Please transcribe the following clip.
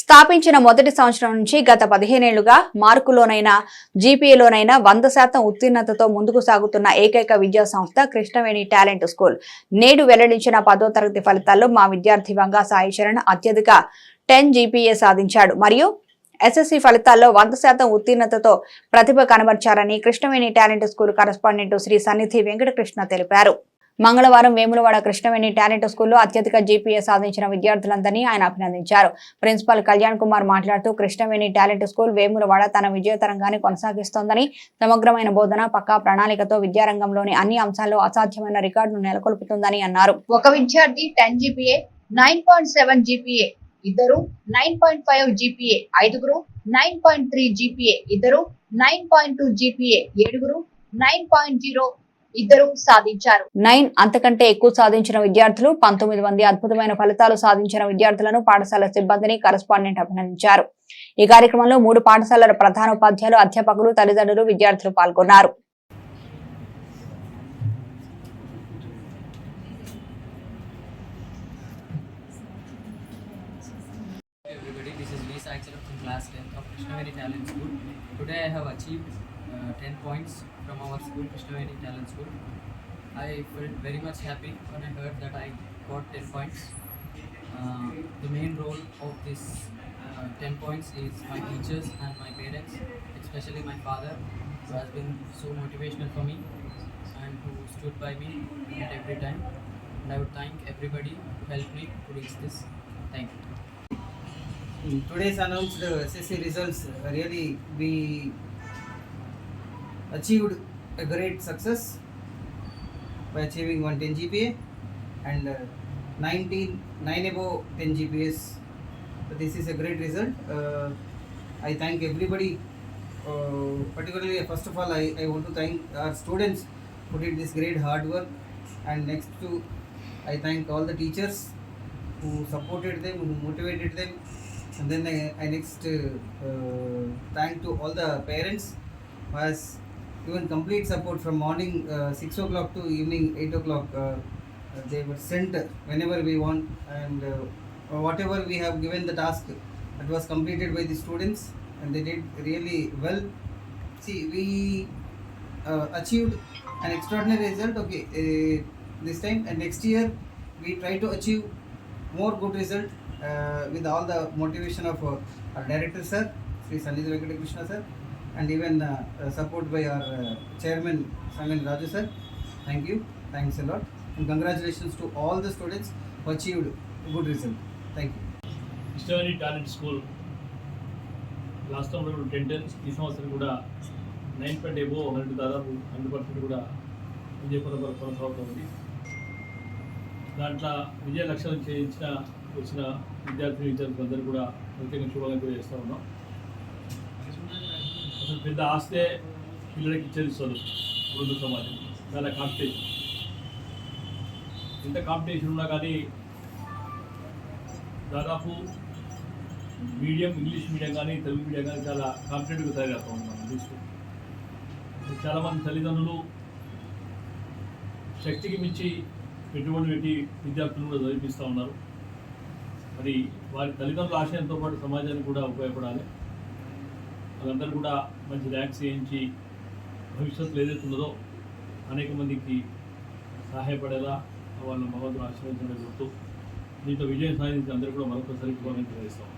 స్థాపించిన మొదటి సంవత్సరం నుంచి గత పదిహేనేళ్ళుగా మార్కులోనైనా జీపీఏలోనైనా వంద శాతం ఉత్తీర్ణతతో ముందుకు సాగుతున్న ఏకైక విద్యా సంస్థ కృష్ణవేణి టాలెంట్ స్కూల్. నేడు వెల్లడించిన పదో తరగతి ఫలితాల్లో మా విద్యార్థి వంగా సాయి చరణ్ అత్యధిక టెన్ జీపీఏ సాధించాడు. మరియు ఎస్ఎస్సి ఫలితాల్లో వంద శాతం ఉత్తీర్ణతతో ప్రతిభ కనబర్చారని Krishnaveni talent school correspondent Shri Sannidhi Venkatakrishna తెలిపారు. మంగళవారం వేములవాడ కృష్ణవేణి టాలెంట్ స్కూల్లో అత్యధిక జీపీఏ సాధించిన విద్యార్థులందరినీ ఆయన అభినందించారు. ప్రిన్సిపల్ కళ్యాణ్ కుమార్ మాట్లాడుతూ కృష్ణవేణి టాలెంట్ స్కూల్ వేములవాడ తన విజయతరంగాన్ని కొనసాగిస్తోందని సమగ్రమైన బోధన పక్కా ప్రణాళికతో విద్యారంగంలోని అన్ని అంశాల్లో అసాధ్యమైన రికార్డును నెలకొల్పుతుందని అన్నారు. ఒక విద్యార్థి ten GPA nine point seven GPA ఇద్దరు నైన్ పాయింట్ ఫైవ్ జీపీఏ ఐదుగురు నైన్ పాయింట్ త్రీ జీపీఏ ఇద్దరు నైన్ పాయింట్ టూ జీపీఏ ఏడుగురు నైన్ పాయింట్ జీరో ఇద్దరు సాధించారు నైన్ అంతకంటే ఎక్కువ సాధించిన విద్యార్థులు పంతొమ్మిది మంది అద్భుతమైన ఫలితాలు సాధించిన విద్యార్థులను పాఠశాల సిబ్బందిని కరస్పాండెంట్ అభినందించారు ఈ కార్యక్రమంలో మూడు పాఠశాలల ప్రధానోపాధ్యాయులు అధ్యాపకులు తల్లిదండ్రులు విద్యార్థులు పాల్గొన్నారు everybody, this is V. Saxon from class 10th of Krishnaveni Talent School. Today I have achieved 10 points from our school, Krishnaveni Talent School. I felt very much happy when I heard that I got 10 points. Uh, the main role of this uh, 10 points is my teachers and my parents, especially my father, who has been so motivational for me and who stood by me at every time. And I would thank everybody who helped me to reach this. Thank you. Today's announced uh, SSC results, uh, really we achieved a great success by achieving 110 GPA and uh, 19 9 above 10 GPAs. So this is a great result. Uh, I thank everybody. Uh, particularly, first of all, I, I want to thank our students who did this great hard work. And next to, I thank all the teachers who supported them, who motivated them, and then I, I next uh, uh, thank to all the parents who has given complete support from morning uh, 6 o'clock to evening 8 o'clock. Uh, they were sent whenever we want and uh, whatever we have given the task that was completed by the students and they did really well. See, we uh, achieved an extraordinary result. Okay, uh, this time and next year we try to achieve more good result uh, with all the motivation of our director sir, Sri Venkata Krishna sir, and even support by our chairman Sangan Raju sir thank you thanks lot and congratulations to all the students achieved good result thank you history talent school last టైంలో ten tens ఈ సంవత్సరం కూడా nine point above అన్నట్టు దాదాపు hundred percent కూడా విజయపురం పదం వరకు కొనసాగుతుంది. దాంట్లో విజయ లక్ష్యాలు చేయించిన వచ్చిన విద్యార్థి విద్యార్థులందరూ కూడా ప్రత్యేక శుభాలు చేస్తూ ఉన్నాం. అసలు పెద్ద ఆస్తే పిల్లలకి ఇచ్చేది చదువు వృద్ధ సమాజం. చాలా కాంపిటీషన్ ఎంత కాంపిటీషన్ ఉన్నా కానీ దాదాపు మీడియం ఇంగ్లీష్ మీడియం కానీ తెలుగు మీడియం కానీ చాలా కాంపిటేటివ్గా తయారవుతూ ఉన్నాం మనం చూస్తూ చాలామంది తల్లిదండ్రులు శక్తికి మించి పెట్టుబడి పెట్టి విద్యార్థులను కూడా చదివిపిస్తూ ఉన్నారు. మరి వారి తల్లిదండ్రుల ఆశయంతో పాటు సమాజానికి కూడా ఉపయోగపడాలి. వాళ్ళందరూ కూడా మంచి ర్యాంక్స్ చేయించి భవిష్యత్తులో ఏదైతే ఉన్నదో అనేక మందికి సహాయపడేలా వాళ్ళ భగవంతుడు ఆశీర్వదించడం గుర్తు దీంట్లో విజయం సాధించి అందరూ కూడా మరొకసారి శుభాకాంక్షలు చేస్తాం